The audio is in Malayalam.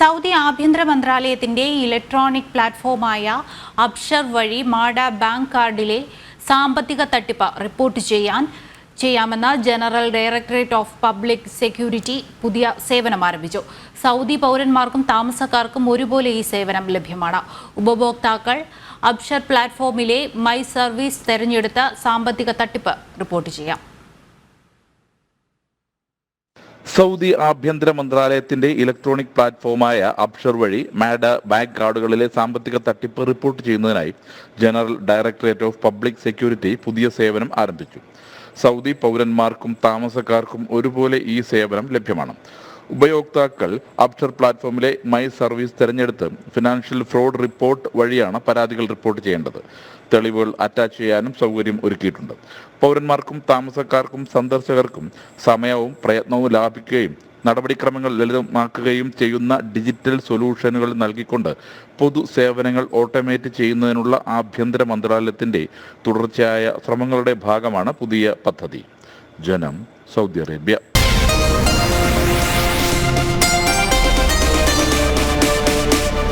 സൗദി ആഭ്യന്തര മന്ത്രാലയത്തിന്റെ ഇലക്ട്രോണിക് പ്ലാറ്റ്ഫോമായ അബ്ഷർ വഴി മാഡ ബാങ്ക് കാർഡിലെ സാമ്പത്തിക തട്ടിപ്പ് റിപ്പോർട്ട് ചെയ്യാൻ ചെയ്യാമെന്ന general directorate of public security പുതിയ സേവനം ആരംഭിച്ചു. സൗദി പൗരന്മാർക്കും താമസക്കാർക്കും ഒരുപോലെ ഈ സേവനം ലഭ്യമാണ്. ഉപഭോക്താക്കൾ അബ്ഷർ പ്ലാറ്റ്ഫോമിലെ മൈ സർവീസ് തെരഞ്ഞെടുത്ത സാമ്പത്തിക തട്ടിപ്പ് റിപ്പോർട്ട് ചെയ്യാം. സൗദി ആഭ്യന്തര മന്ത്രാലയത്തിന്റെ ഇലക്ട്രോണിക് പ്ലാറ്റ്ഫോമായ അബ്ഷർ വഴി മാഡ ബാങ്ക് കാർഡുകളിലെ സാമ്പത്തിക തട്ടിപ്പ് റിപ്പോർട്ട് ചെയ്യുന്നതിനായി general directorate of public security പുതിയ സേവനം ആരംഭിച്ചു. സൗദി പൗരന്മാർക്കും താമസക്കാർക്കും ഒരുപോലെ ഈ സേവനം ലഭ്യമാണ്. ഉപയോക്താക്കൾ അപ്ഷർ പ്ലാറ്റ്ഫോമിലെ മൈ സർവീസ് തിരഞ്ഞെടുത്ത് ഫിനാൻഷ്യൽ ഫ്രോഡ് റിപ്പോർട്ട് വഴിയാണ് പരാതികൾ റിപ്പോർട്ട് ചെയ്യേണ്ടത്. തെളിവുകൾ അറ്റാച്ച് ചെയ്യാനും സൗകര്യം ഒരുക്കിയിട്ടുണ്ട്. പൗരന്മാർക്കും താമസക്കാർക്കും സന്ദർശകർക്കും സമയവും പ്രയത്നവും ലാഭിക്കുകയും നടപടിക്രമങ്ങൾ ലളിതമാക്കുകയും ചെയ്യുന്ന ഡിജിറ്റൽ സൊല്യൂഷനുകൾ നൽകിക്കൊണ്ട് പൊതു സേവനങ്ങൾ ഓട്ടോമേറ്റ് ചെയ്യുന്നതിനുള്ള ആഭ്യന്തര മന്ത്രാലയത്തിന്റെ തുടർച്ചയായ ശ്രമങ്ങളുടെ ഭാഗമാണ് പുതിയ പദ്ധതി. ജനം സൗദി അറേബ്യ.